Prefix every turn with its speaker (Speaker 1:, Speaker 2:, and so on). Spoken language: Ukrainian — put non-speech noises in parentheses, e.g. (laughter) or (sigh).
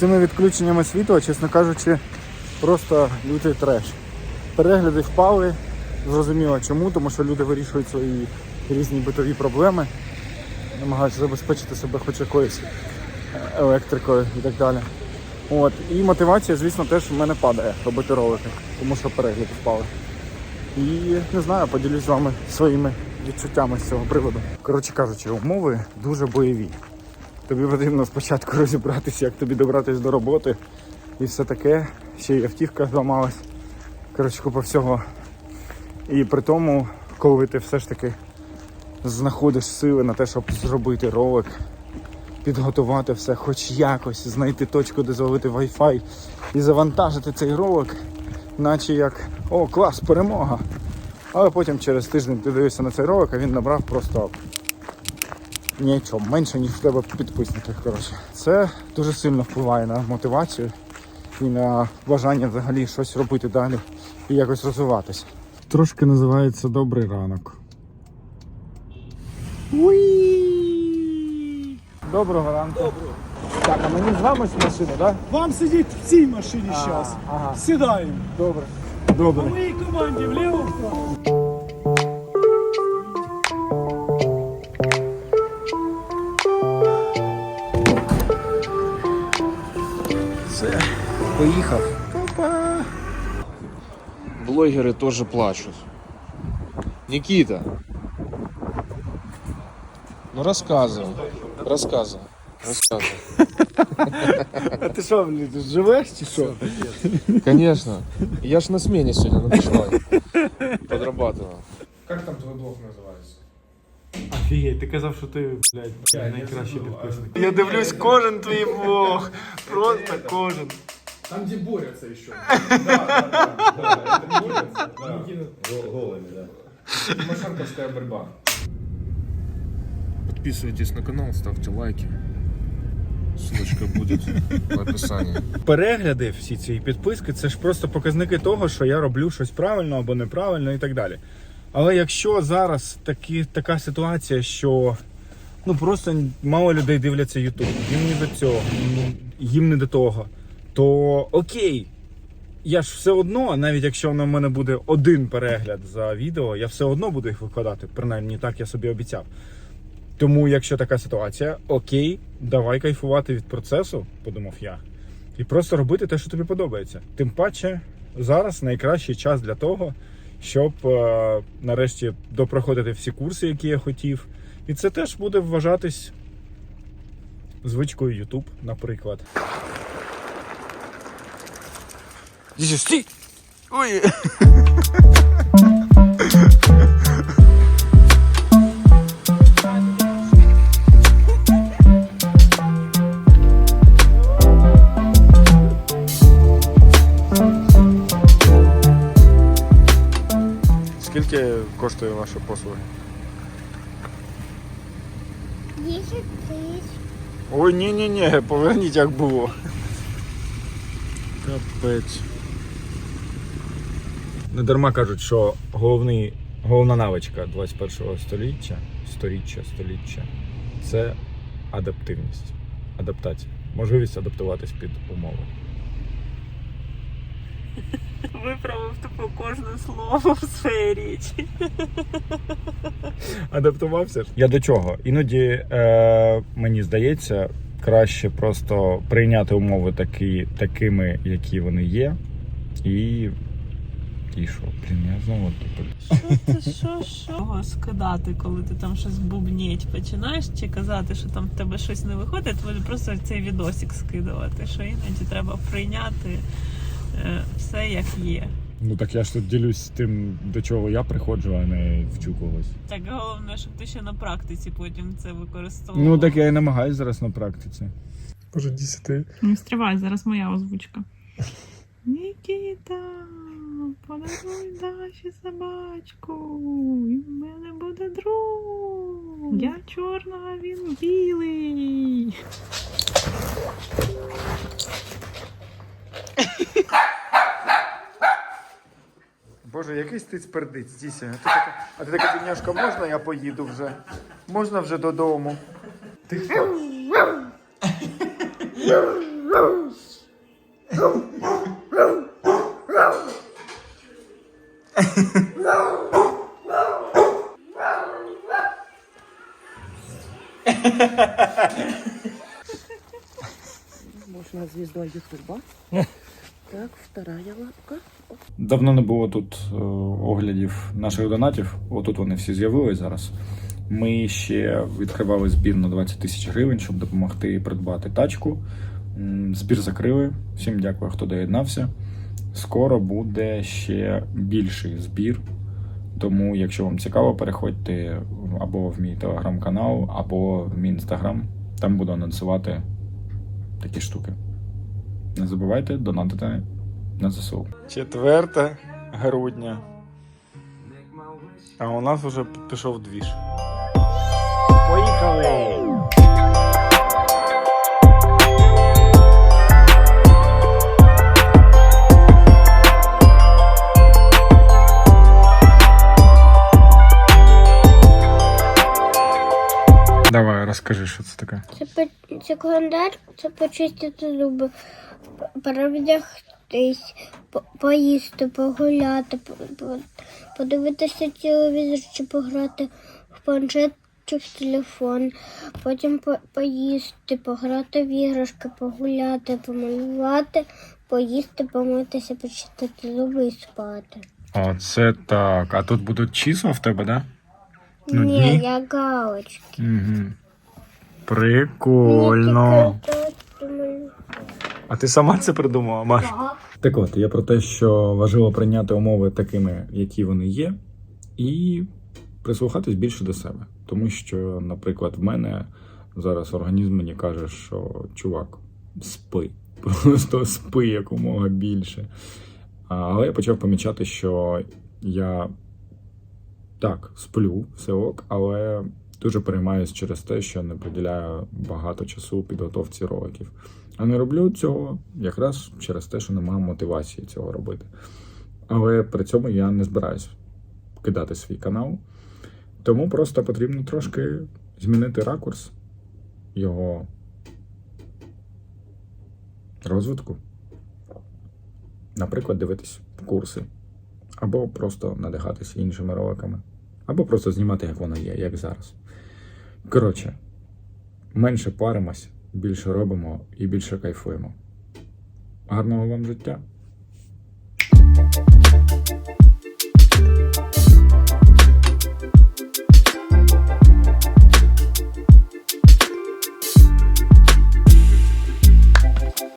Speaker 1: цими відключеннями світла, чесно кажучи, просто лютий треш. Перегляди впали, зрозуміло чому, тому що люди вирішують свої різні битові проблеми, намагаються забезпечити себе хоч якоюсь е, електрикою і так далі. От. І мотивація, звісно, теж в мене падає робити ролики, тому що перегляди впали. І не знаю, поділюсь з вами своїми відчуттями з цього приводу. Коротше кажучи, умови дуже бойові. Тобі потрібно спочатку розібратися, як тобі добратися до роботи і все таке. Ще й автівка зламалась. Коротше, купа всього. І при тому, коли ти все ж таки знаходиш сили на те, щоб зробити ролик, підготувати все, хоч якось, знайти точку, де зловити Wi-Fi і завантажити цей ролик, наче як о, клас, перемога. Але потім через тиждень ти дивишся на цей ролик, а він набрав просто нічого, менше, ніж в тебе підписників. Коротше. Це дуже сильно впливає на мотивацію і на бажання взагалі щось робити далі і якось розвиватися. Трошки називається добрий ранок. Доброго ранку. Доброго. Так, а мені з вами з машини, так?
Speaker 2: Вам сидіть в цій машині зараз.
Speaker 1: ага.
Speaker 2: Сідаємо.
Speaker 1: Добре. Добре.
Speaker 2: моїй команді вліво вправо.
Speaker 1: Все. Поїхав.
Speaker 3: Блогеры тоже плачут. Никита. Ну рассказывай. Рассказывай. Рассказывай. (laughs)
Speaker 1: А ти що, блін, тут живеш чи що?
Speaker 3: Конечно. Я ж на смене сегодня на ночной. Подрабатывал. Как там твой блог называется?
Speaker 2: Офігеть, ти казав, що ти, блядь, найкращий підписник.
Speaker 1: Я дивлюсь кожен твій влог. Просто кожен.
Speaker 3: Там, где борются еще. Голыми, да. Тимошенковская борьба. Подписывайтесь на канал, ставьте лайки. Ссылочка будет в описании.
Speaker 1: Перегляди всі ці і підписки це ж просто показники того, що я роблю щось правильно або неправильно і так далі. Але якщо зараз такі, така ситуація, що ну просто мало людей дивляться YouTube, їм не до цього, ну, їм не до того, то окей. Я ж все одно, навіть якщо на мене буде один перегляд за відео, я все одно буду їх викладати. Принаймні так я собі обіцяв. Тому, якщо така ситуація, окей, давай кайфувати від процесу, подумав я, і просто робити те, що тобі подобається. Тим паче, зараз найкращий час для того, щоб е, нарешті допроходити всі курси, які я хотів. І це теж буде вважатись звичкою YouTube, наприклад. Стій! Ой! Скільки коштує ваші послуги?
Speaker 4: 10 тисяч.
Speaker 1: Ой, ні, ні, ні, поверніть як було. Капець. Не дарма кажуть, що головний, головна навичка 21 століття, сторіччя, століття це адаптивність, адаптація, можливість адаптуватись під умови. (laughs)
Speaker 5: Виправив тупо кожне слово в своїй річі. (laughs)
Speaker 1: Адаптувався ж. Я до чого? Іноді е, мені здається, краще просто прийняти умови такі, такими, які вони є, і. І що? Блін, я знову типу.
Speaker 5: Що ти що, що? Скидати, коли ти там щось бубніть починаєш, чи казати, що там в тебе щось не виходить, то просто цей відосик скидувати, що іноді треба прийняти все як є.
Speaker 1: Ну так я ж тут ділюсь тим, до чого я приходжу, а не вчу когось.
Speaker 5: Так головне, щоб ти ще на практиці потім це використовував.
Speaker 1: Ну так я і намагаюсь зараз на практиці.
Speaker 2: Боже, 10.
Speaker 5: Не стривай, зараз моя озвучка. Нікіта, подаруй Даші собачку. І в мене буде друг. Я чорна, а він білий.
Speaker 1: Боже, якийсь ти спердиць, Діся. А ти така, а ти така можна я поїду вже? Можна вже додому? Ти хто?
Speaker 6: Можно звездой Ютуба. Так, вторая лапка.
Speaker 1: Давно не було тут е, оглядів наших донатів. Отут вони всі з'явились зараз. Ми ще відкривали збір на 20 тисяч гривень, щоб допомогти придбати тачку. Збір закрили. Всім дякую, хто доєднався. Скоро буде ще більший збір. Тому, якщо вам цікаво, переходьте або в мій телеграм-канал, або в мій інстаграм. Там буду анонсувати такі штуки. Не забувайте донатити на ЗСУ. 4 грудня. А у нас вже пішов двіж. Поїхали! Давай, розкажи, що це таке.
Speaker 4: Це, це календар, це почистити зуби, перевдягтись, поїсти, погуляти, по- по- подивитися телевізор чи пограти в планшет чи в телефон, потім по- поїсти, пограти в іграшки, погуляти, помалювати, поїсти, помитися, почистити зуби і спати.
Speaker 1: Оце так. А тут будуть числа в тебе, да? Ну,
Speaker 4: Ні,
Speaker 1: дні?
Speaker 4: я галочки.
Speaker 1: Угу. Прикольно.
Speaker 4: Мені
Speaker 1: А ти сама це придумала, Маш?
Speaker 4: так.
Speaker 1: Так от, я про те, що важливо прийняти умови такими, які вони є, і прислухатись більше до себе. Тому що, наприклад, в мене зараз організм мені каже, що чувак, спи. (laughs) Просто спи якомога більше. Але я почав помічати, що я так, сплю, все ок, але дуже переймаюсь через те, що не приділяю багато часу підготовці роликів. А не роблю цього якраз через те, що немає мотивації цього робити. Але при цьому я не збираюсь кидати свій канал. Тому просто потрібно трошки змінити ракурс його розвитку. Наприклад, дивитись курси, або просто надихатися іншими роликами, або просто знімати, як воно є, як зараз. Коротше, менше паримось, більше робимо і більше кайфуємо. Гарного вам життя!